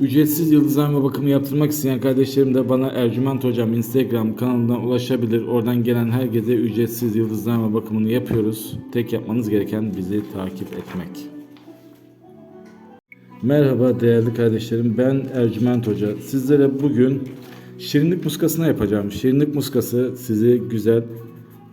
Ücretsiz yıldızlama bakımı yaptırmak isteyen kardeşlerim de bana Ercüment Hocam Instagram kanalından ulaşabilir. Oradan gelen herkese ücretsiz yıldızlama bakımını yapıyoruz. Tek yapmanız gereken bizi takip etmek. Merhaba değerli kardeşlerim ben Ercüment Hoca. Sizlere bugün şirinlik muskasına yapacağım. Şirinlik muskası sizi güzel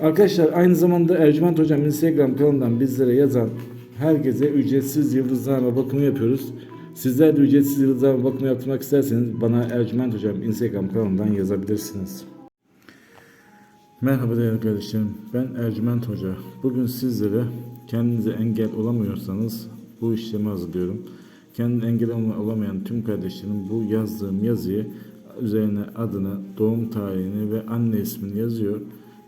Arkadaşlar aynı zamanda Ercüment Hocam Instagram kanalından bizlere yazan herkese ücretsiz yıldızlarla bakımı yapıyoruz. Sizler de ücretsiz yıldızlarla bakımı yaptırmak isterseniz bana Ercüment Hocam Instagram kanalından yazabilirsiniz. Merhaba değerli kardeşlerim. Ben Ercüment Hoca. Bugün sizlere kendinize engel olamıyorsanız bu işlemi hazırlıyorum. Kendine engel olamayan tüm kardeşlerim bu yazdığım yazıyı üzerine adını, doğum tarihini ve anne ismini yazıyor.